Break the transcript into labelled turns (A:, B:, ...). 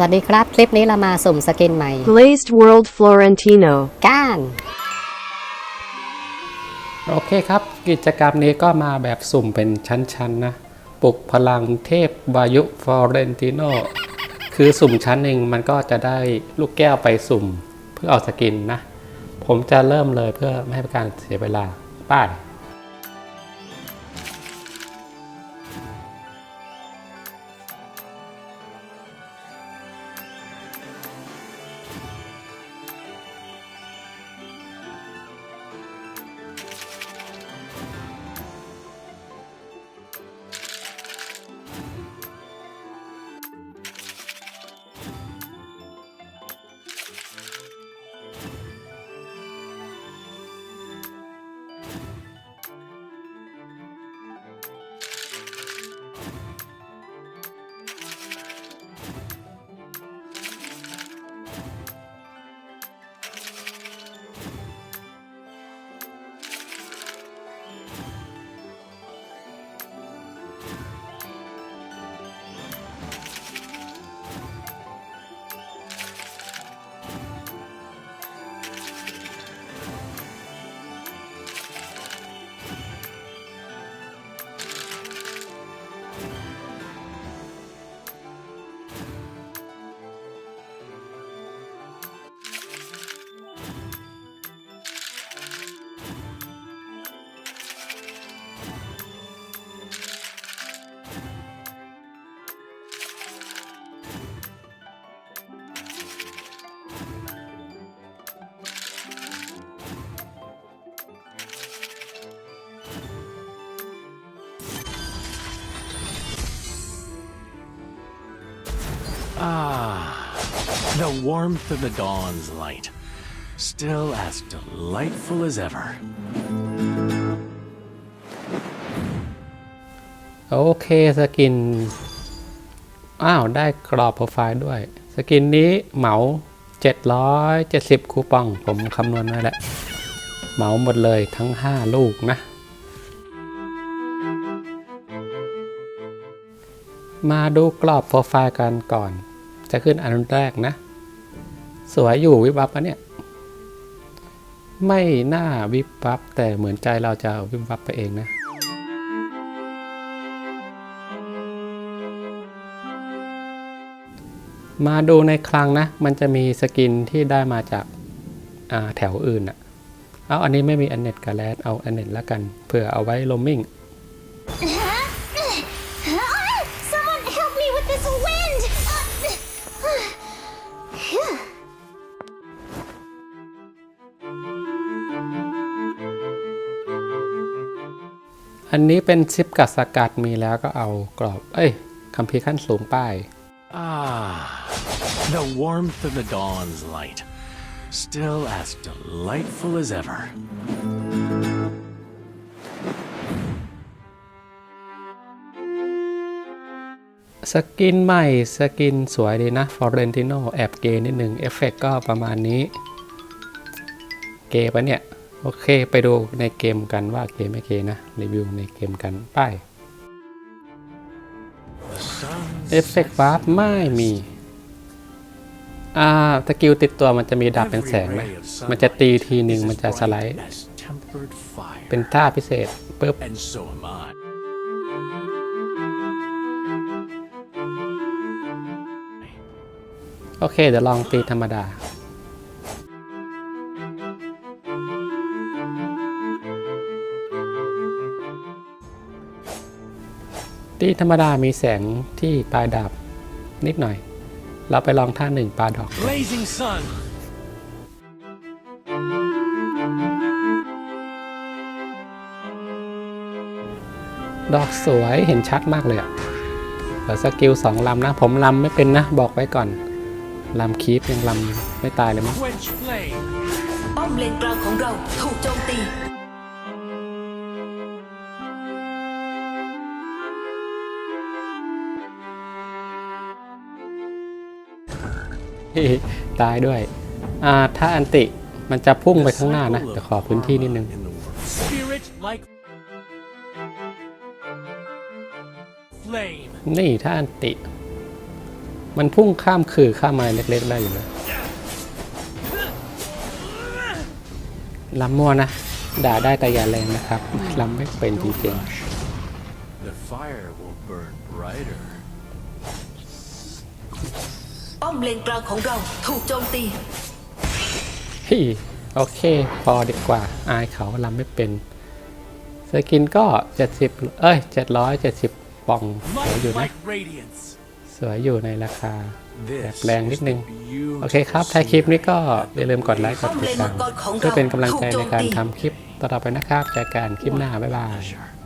A: สวัสดีครับ คลิปนี้เรามาสุ่มสกินใหม่
B: Glazed World Florentino.
A: ก้าน
C: โอเคครับ กิจกรรมนี้ก็มาแบบสุ่มเป็นชั้นๆนะ ปลุกพลังเทพวายุฟอเรนติโนคือสุ่มชั้นหนึ่งมันก็จะได้ลูกแก้วไปสุ่มเพื่อเอาสกินนะ ผมจะเริ่มเลยเพื่อไม่ให้เป็นการเสียเวลา ป้าย
D: Ah, the warmth of the dawn's light. Still as delightful as ever.
C: โอเคสกิน อ้าว ได้กรอบโปรไฟล์ด้วย สกินนี้เหมา 770 คูปอง ผมคำนวณไว้แล้ว เหมาหมดเลยทั้ง 5 ลูกนะ มาดูกรอบโปรไฟล์กันก่อน จะขึ้นอันแรกนะ สวยอยู่วิบวับอันเนี้ยไม่น่าวิบวับแต่เหมือนใจเราจะวิบวับไปเองนะมาดูในคลังนะ มันจะมีสกินที่ได้มาจากาแถวอื่นอะเอาอันนี้ไม่มีอันเน็ตกับแรดเอาอันเน็ตแล้วกัน เผื่อเอาไว้โรมมิ่ง อันนี้เป็นชิปกัดสกัดมีแล้วก็เอากรอบ เอ้ยคัมภีร์ขั้นสูงป้าย
D: Ah, the warmth of the dawn's light. Still as delightful as ever.
C: สกินใหม่ สกินสวยดีนะ f o r e n t i n o แอบเกย์นิดหนึ่ง เอฟเฟกก็ประมาณนี้ เกย์ปะเนี่ย โอเค ไปดูในเกมกันว่าเกย์ไม่เกนะ รีวิวในเกมกันไป้ายเอฟเฟกต์วาร์ไม่มี อ่าสกิลติดตัวมันจะมีดาบเป็นแสงนะ มันจะตีทีหนึ่งมันจะสไลด์ เป็นท่าพิเศษปุ๊บโอเค เดี๋ยวลองตีธรรมดา ตีธรรมดามีแสงที่ปลายดาบนิดหน่อย เราไปลองท่าหนึ่งปลาดอก
D: Blazing sun.
C: ดอกสวยเห็นชัดมากเลยอะเดี๋ยวสกิลสองลำนะ ผมลำไม่เป็นนะ บอกไว้ก่อน ลำคีปยังลำไม่ตายเลยมั้ง
D: Quench flame.
E: ป้อมเลนกลางของเราถูกโจมตี
C: ตายด้วยอ่าถ้าอันติมันจะพุ่งไปข้างหน้านะ
D: Cycle
C: จะ
D: of
C: ขอพื้นที่นิดนึง
D: harmony in the world. Spirit like flame.
C: นี่ถ้าอันติ มันพุ่งข้ามคือข้ามไม้เล็กๆได้อยู่นะลำมั่วนะ ด่าได้แต่อย่าแรงนะครับลำไม่เป็นจริง
D: The fire will burn brighter.
E: ป้อมเลนกลางของเราถูกโจมตี
C: ๆพี่โอเค พอดีกว่า อายเขาลำไม่เป็น สกินก็ 70 เอ้ย 770ปองสวยอยู่นะ
D: radiance.
C: สวยอยู่ในราคา
D: This
C: แบบแรงนิดนึง
D: is the beautiful
C: โอเคครับท้ายคลิปนี้ก็อย่าลืมกดไลค์กดติดตาม
E: ป้อมเลนมังกรของเรา
C: เพื่อเป็นกำลังใจ
E: ถูกโจ
C: ใน
E: ม
C: การ
E: ตี
C: ทำคลิปต่อๆไปนะครับเจอกันคลิปหน้า บ๊ายบาย
D: pleasure.